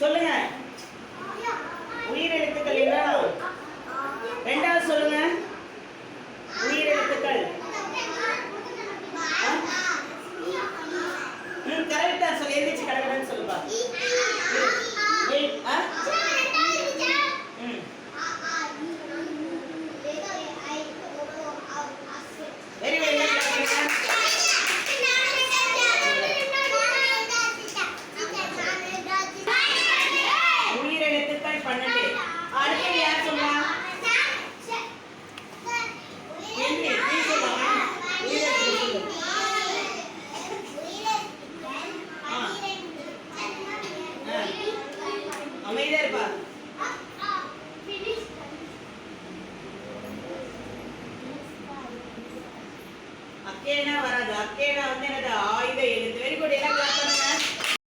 சொல்லுங்க. உயிர் எழுத்துக்கள் என்னன்னா ரெண்டாவது சொல்லுங்க. உயிர் எழுத்துக்கள் கரெக்டா சொல்லி எழுந்திரிச்சு கிடக்கிறேன்னு சொல்லுப்பா மாதிரி பண்ணிட்டு. அடுத்து யார் சொல்லுவா அமைதியா இருப்பா. அக்கேனா வராது. அக்கேனா வந்து எனது ஆயுத எழுத்து.